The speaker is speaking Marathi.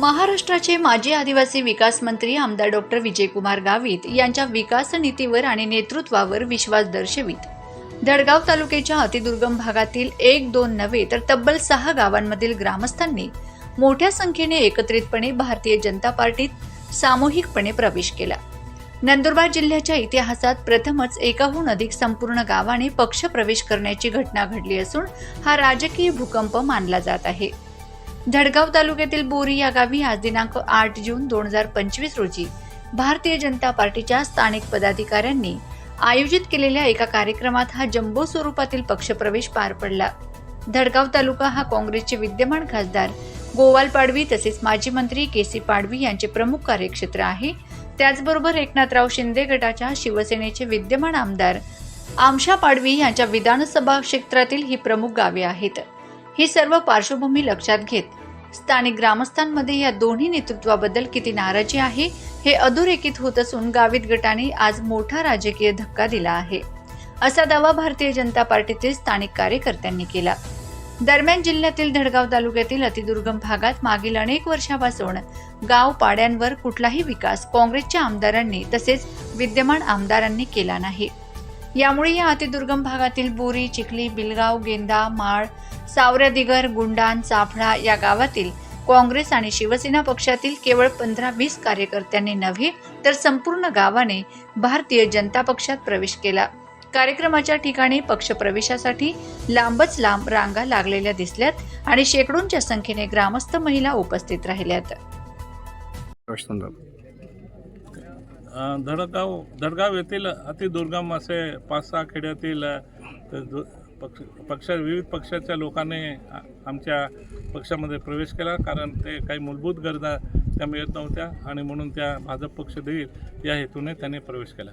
महाराष्ट्राचे माजी आदिवासी विकास मंत्री आमदार डॉक्टर विजयकुमार गावित यांच्या विकास नीतीवर आणि नेतृत्वावर विश्वास दर्शवित. धडगाव तालुक्याच्या अतिदुर्गम भागातील एक दोन नव्हे तर तब्बल सहा गावांमधील ग्रामस्थांनी मोठ्या संख्येने एकत्रितपणे भारतीय जनता पार्टीत सामूहिकपणे प्रवेश केला. नंदुरबार जिल्ह्याच्या इतिहासात प्रथमच एकाहून अधिक संपूर्ण गावाने पक्ष प्रवेश करण्याची घटना घडली असून हा राजकीय भूकंप मानला जात आहे. धडगाव तालुक्यातील बोरी या गावी आज दिनांक आठ जून दोन हजार पंचवीस रोजी भारतीय जनता पार्टीच्या स्थानिक पदाधिकाऱ्यांनी आयोजित केलेल्या एका कार्यक्रमात हा जम्बो स्वरूपातील पक्षप्रवेश पार पडला. धडगाव तालुका हा काँग्रेसचे विद्यमान खासदार गोवाल पाडवी तसेच माजी मंत्री के सी पाडवी यांचे प्रमुख कार्यक्षेत्र आहे. त्याचबरोबर एकनाथराव शिंदे गटाच्या शिवसेनेचे विद्यमान आमदार आमशा पाडवी यांच्या विधानसभा क्षेत्रातील ही प्रमुख गावे आहेत. ही सर्व पार्श्वभूमी लक्षात घेत स्थानिक ग्रामस्थांमध्ये या दोन्ही नेतृत्वाबद्दल किती नाराजी आहे हे अधोरेखित होत असून गावित गटाने आज मोठा राजकीय धक्का दिला आहे. असा दावा भारतीय जनता पार्टीतील स्थानिक कार्यकर्त्यांनी केला. दरम्यान जिल्ह्यातील धडगाव तालुक्यातील अतिदुर्गम भागात मागील अनेक वर्षापासून गाव पाड्यांवर कुठलाही विकास काँग्रेसच्या आमदारांनी तसेच विद्यमान आमदारांनी केला नाही. यामुळे या अतिदुर्गम भागातील बोरी चिखली बिलगाव गेंदा माळ सावऱ्या दिगर गुंडान चाफळा या गावातील काँग्रेस आणि शिवसेना पक्षातील केवळ पंधरा वीस कार्यकर्त्यांनी नव्हे तर संपूर्ण गावाने भारतीय जनता पक्षात प्रवेश केला. कार्यक्रमाच्या ठिकाणी पक्षप्रवेशासाठी लांबच लांब रांगा लागलेल्या दिसल्यात आणि शेकडोंच्या संख्येने ग्रामस्थ महिला उपस्थित राहिल्यात. धडगाव धडगाव येथील अतिदुर्गम असे पाच सहा खेड्यातील दु- पक्ष पक्ष विविध पक्षाच्या लोकांनी आमच्या पक्षामध्ये प्रवेश केला कारण ते काही मूलभूत गरजा त्या मिळत नव्हत्या आणि म्हणून त्या भाजप पक्ष देईल या हेतूने त्यांनी प्रवेश केला.